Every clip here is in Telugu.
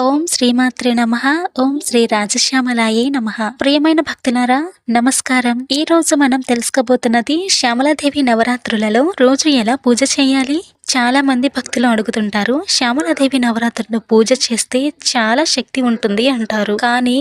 ఓం శ్రీమాత్రే నమ. ఓం శ్రీ రాజశ్యామలాయే నమ. ప్రియమైన భక్తులారా నమస్కారం. ఈ రోజు మనం తెలుసుకోబోతున్నది శ్యామలాదేవి నవరాత్రులలో రోజు ఎలా పూజ చేయాలి? చాలా మంది భక్తులు అడుగుతుంటారు శ్యామలాదేవి నవరాత్రులు పూజ చేస్తే చాలా శక్తి ఉంటుంది అంటారు. కానీ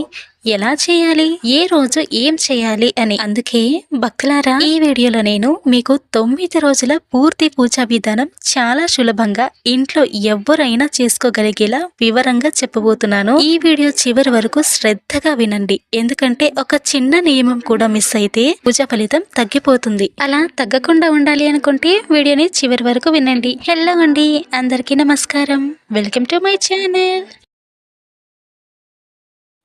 ఎలా చేయాలి? ఏ రోజు ఏం చేయాలి? అని అందుకే భక్తులారా ఈ వీడియోలో నేను మీకు తొమ్మిది రోజుల పూర్తి పూజా విధానం చాలా సులభంగా ఇంట్లో ఎవరైనా చేసుకోగలిగేలా వివరంగా చెప్పబోతున్నాను. ఈ వీడియో చివరి వరకు శ్రద్ధగా వినండి. ఎందుకంటే ఒక చిన్న నియమం కూడా మిస్ అయితే పూజ ఫలితం తగ్గిపోతుంది. అలా తగ్గకుండా ఉండాలి అనుకుంటే వీడియోని చివరి వరకు వినండి. హలో అండి అందరికీ నమస్కారం. Welcome to my channel.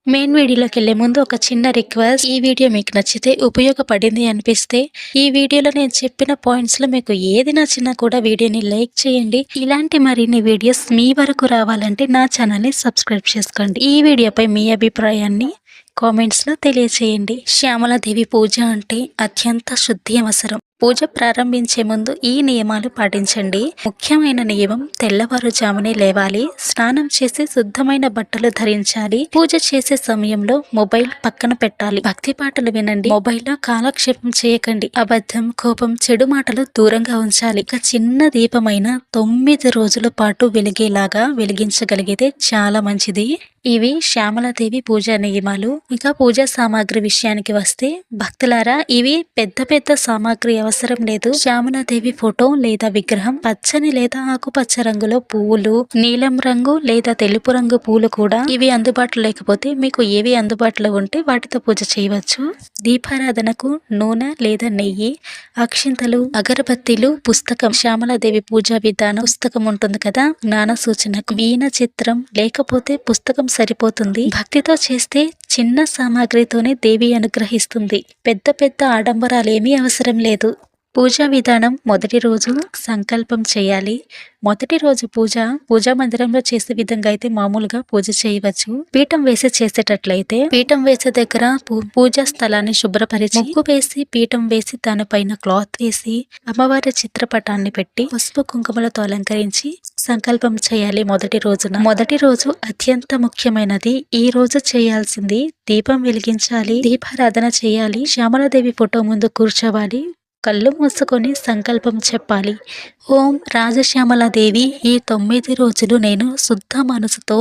Main వీడియోలోకి వెళ్ళే ముందు ఒక చిన్న రిక్వెస్ట్ ఈ వీడియో మీకు నచ్చితే ఉపయోగపడింది అనిపిస్తే ఈ వీడియోలో నేను చెప్పిన పాయింట్స్లో మీకు ఏది నచ్చినా కూడా వీడియోని లైక్ చేయండి. ఇలాంటి మరిన్ని వీడియోస్ మీ వరకు రావాలంటే నా ఛానల్ని సబ్స్క్రైబ్ చేసుకోండి. ఈ వీడియోపై మీ అభిప్రాయాన్ని కామెంట్స్లో తెలియచేయండి. శ్యామలాదేవి పూజ అంటే అత్యంత శుద్ధి అవసరం. పూజ ప్రారంభించే ముందు ఈ నియమాలు పాటించండి. ముఖ్యమైన నియమం తెల్లవారుజామునే లేవాలి. స్నానం చేసి శుద్ధమైన బట్టలు ధరించాలి. పూజ చేసే సమయంలో మొబైల్ పక్కన పెట్టాలి. భక్తి పాటలు వినండి. మొబైల్లో కాలక్షేపం చేయకండి. అబద్ధం కోపం చెడు మాటలు దూరంగా ఉంచాలి. ఒక చిన్న దీపమైన తొమ్మిది రోజుల పాటు వెలిగేలాగా వెలిగించగలిగితే చాలా మంచిది. ఇవి శ్యామలాదేవి పూజా నియమాలు. ఇంకా పూజా సామాగ్రి విషయానికి వస్తే భక్తులారా ఇవి పెద్ద పెద్ద సామాగ్రి అవసరం అవసరం లేదు. శ్యామలాదేవి ఫోటో లేదా విగ్రహం పచ్చని లేదా ఆకుపచ్చ రంగులో పువ్వులు నీలం రంగు లేదా తెలుపు రంగు పూలు కూడా ఇవి అందుబాటులో లేకపోతే మీకు ఏవి అందుబాటులో ఉంటే వాటితో పూజ చేయవచ్చు. దీపారాధనకు నూనె లేదా నెయ్యి అక్షింతలు అగరబత్తీలు పుస్తకం శ్యామలాదేవి పూజా విధానం పుస్తకం ఉంటుంది కదా? జ్ఞాన సూచనకు వీణ చిత్రం లేకపోతే పుస్తకం సరిపోతుంది. భక్తితో చేస్తే చిన్న సామాగ్రితోనే దేవి అనుగ్రహిస్తుంది. పెద్ద పెద్ద ఆడంబరాలేమీ అవసరం లేదు. పూజా విధానం మొదటి రోజు సంకల్పం చేయాలి. మొదటి రోజు పూజ పూజా మందిరంలో చేసే విధంగా అయితే మామూలుగా పూజ చేయవచ్చు. పీఠం వేసి చేసేటట్లయితే పీఠం వేసే దగ్గర పూజా స్థలాన్ని శుభ్రపరిచి ముగ్గు వేసి పీఠం వేసి దానిపైన క్లాత్ వేసి అమ్మవారి చిత్రపటాన్ని పెట్టి పసుపు కుంకుమలతో అలంకరించి సంకల్పం చేయాలి మొదటి రోజున. మొదటి రోజు అత్యంత ముఖ్యమైనది ఈ రోజు చేయాల్సింది దీపం వెలిగించాలి దీపారాధన చేయాలి శ్యామలదేవి ఫోటో ముందు కూర్చోవాలి కళ్ళు మూసుకొని సంకల్పం చెప్పాలి. ఓం రాజశ్యామలాదేవి ఈ తొమ్మిది రోజులు నేను శుద్ధ మనసుతో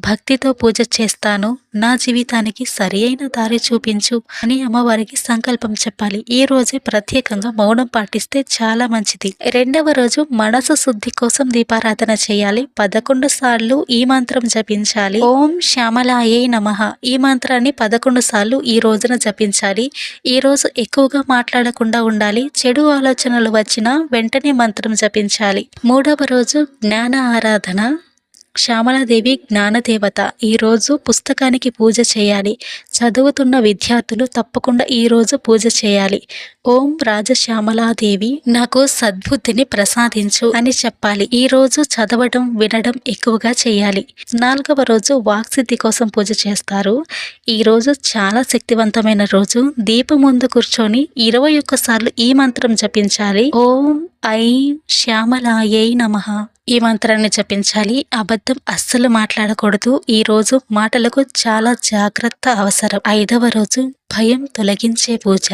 భక్తితో పూజ చేస్తాను. నా జీవితానికి సరి అయిన దారి చూపించు అని అమ్మవారికి సంకల్పం చెప్పాలి. ఈ రోజే ప్రత్యేకంగా మౌనం పాటిస్తే చాలా మంచిది. రెండవ రోజు మనసు శుద్ధి కోసం దీపారాధన చేయాలి. పదకొండు సార్లు ఈ మంత్రం జపించాలి. ఓం శ్యామలాయే నమ. ఈ మంత్రాన్ని పదకొండు సార్లు ఈ రోజున జపించాలి. ఈ రోజు ఎక్కువగా మాట్లాడకుండా ఉండాలి. చెడు ఆలోచనలు వచ్చినా వెంటనే మంత్రం జపించాలి. మూడవ రోజు జ్ఞాన ఆరాధన. శ్యామలాదేవి జ్ఞానదేవత. ఈరోజు పుస్తకానికి పూజ చేయాలి. చదువుతున్న విద్యార్థులు తప్పకుండా ఈరోజు పూజ చేయాలి. ఓం రాజశ్యామలాదేవి నాకు సద్బుద్ధిని ప్రసాదించు అని చెప్పాలి. ఈ రోజు చదవడం వినడం ఎక్కువగా చేయాలి. నాలుగవ రోజు వాక్సిద్ధి కోసం పూజ చేస్తారు. ఈ రోజు చాలా శక్తివంతమైన రోజు. దీపం ముందు కూర్చొని ఇరవై ఒక్కసార్లు ఈ మంత్రం జపించాలి. ఓం ఐ శ్యామలాయై నమ. ఈ మంత్రాన్ని జపించాలి. అబద్ధం అస్సలు మాట్లాడకూడదు. ఈ రోజు మాటలకు చాలా జాగ్రత్త అవసరం. ఐదవ రోజు భయం తొలగించే పూజ.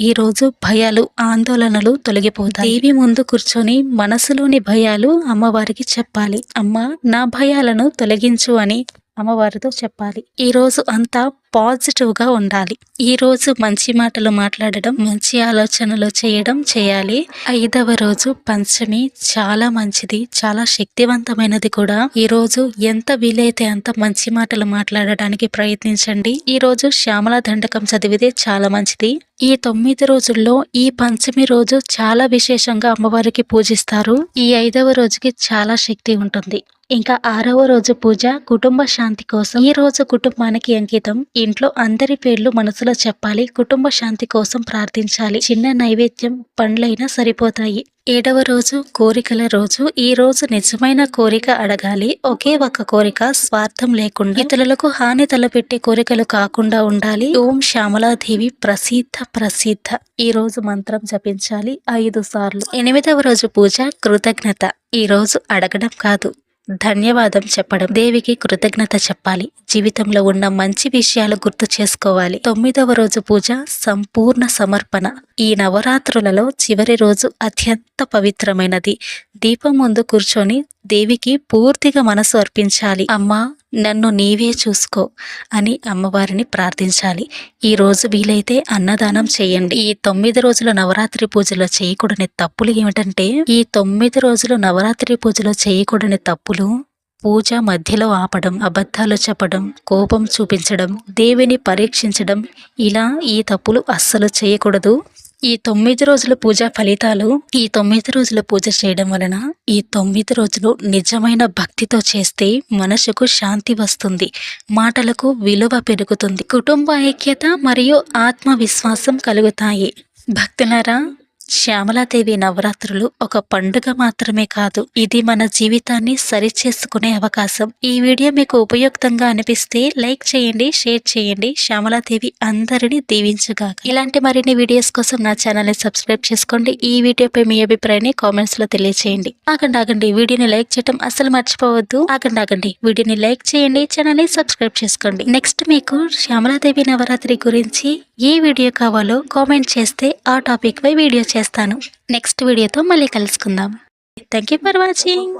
ఈ రోజు భయాలు ఆందోళనలు తొలగిపోతాయి. దేవి ముందు కూర్చొని మనసులోని భయాలు అమ్మవారికి చెప్పాలి. అమ్మ నా భయాలను తొలగించు అని అమ్మవారితో చెప్పాలి. ఈ రోజు అంతా పాజిటివ్గా ఉండాలి. ఈ రోజు మంచి మాటలు మాట్లాడడం మంచి ఆలోచనలు చేయడం చేయాలి. ఐదవ రోజు పంచమి చాలా మంచిది చాలా శక్తివంతమైనది కూడా. ఈ రోజు ఎంత వీలైతే అంత మంచి మాటలు మాట్లాడడానికి ప్రయత్నించండి. ఈ రోజు శ్యామల దండకం చదివితే చాలా మంచిది. ఈ తొమ్మిది రోజుల్లో ఈ పంచమి రోజు చాలా విశేషంగా అమ్మవారికి పూజిస్తారు. ఈ ఐదవ రోజుకి చాలా శక్తి ఉంటుంది. ఇంకా ఆరవ రోజు పూజ కుటుంబ శాంతి కోసం. ఈ రోజు కుటుంబానికి అంకితం. ఇంట్లో అందరి పేర్లు మనసులో చెప్పాలి కుటుంబ శాంతి కోసం ప్రార్థించాలి. చిన్న నైవేద్యం పండ్లైనా సరిపోతాయి. ఏడవ రోజు కోరికల రోజు. ఈ రోజు నిజమైన కోరిక అడగాలి. ఒకే ఒక కోరిక స్వార్థం లేకుండా. ఇతరులకు హాని తలపెట్టే కోరికలు కాకుండా ఉండాలి. ఓం శ్యామలాదేవి ప్రసిద్ధ ప్రసిద్ధ. ఈ రోజు మంత్రం జపించాలి. ఐదు సార్లు. ఎనిమిదవ రోజు పూజ కృతజ్ఞత. ఈ రోజు అడగడం కాదు. ధన్యవాదం చెప్పడం. దేవికి కృతజ్ఞత చెప్పాలి. జీవితంలో ఉన్న మంచి విషయాలు గుర్తు చేసుకోవాలి. తొమ్మిదవ రోజు పూజ సంపూర్ణ సమర్పణ. ఈ నవరాత్రులలో చివరి రోజు అత్యంత పవిత్రమైనది. దీపం ముందు కూర్చొని దేవికి పూర్తిగా మనసు అర్పించాలి. అమ్మా నన్ను నీవే చూసుకో అని అమ్మవారిని ప్రార్థించాలి. ఈ రోజు వీలైతే అన్నదానం చేయండి. ఈ తొమ్మిది రోజుల నవరాత్రి పూజలో చేయకూడని తప్పులు ఏమిటంటే ఈ తొమ్మిది రోజులు నవరాత్రి పూజలో చేయకూడని తప్పులు పూజ మధ్యలో ఆపడం అబద్ధాలు చెప్పడం కోపం చూపించడం దేవిని పరీక్షించడం ఇలా ఈ తప్పులు అస్సలు చేయకూడదు. ఈ తొమ్మిది రోజుల పూజ ఫలితాలు ఈ తొమ్మిది రోజుల పూజ చేయడం వలన ఈ తొమ్మిది రోజులు నిజమైన భక్తితో చేస్తే మనసుకు శాంతి వస్తుంది మాటలకు విలువ పెరుగుతుంది కుటుంబ ఐక్యత మరియు ఆత్మవిశ్వాసం కలుగుతాయి. భక్తులారా శ్యామలాదేవి నవరాత్రులు ఒక పండుగ మాత్రమే కాదు. ఇది మన జీవితాన్ని సరిచేసుకునే అవకాశం. ఈ వీడియో మీకు ఉపయుక్తంగా అనిపిస్తే లైక్ చేయండి షేర్ చేయండి. శ్యామలాదేవి అందరినీ దీవించుగా ఇలాంటి మరిన్ని వీడియోస్ కోసం నా ఛానల్ని సబ్స్క్రైబ్ చేసుకోండి. ఈ వీడియోపై మీ అభిప్రాయాన్ని కామెంట్స్లో తెలియచేయండి. ఆగండి ఆగండి. వీడియోని లైక్ చేయడం అసలు మర్చిపోవద్దు. ఆగండి ఆగండి. వీడియోని లైక్ చేయండి ఛానల్ని సబ్స్క్రైబ్ చేసుకోండి. నెక్స్ట్ మీకు శ్యామలాదేవి నవరాత్రి గురించి ఏ వీడియో కావాలో కామెంట్ చేస్తే ఆ టాపిక్ పై వీడియో చేస్తాను. నెక్స్ట్ వీడియోతో మళ్ళీ కలుసుకుందాం. Thank you for watching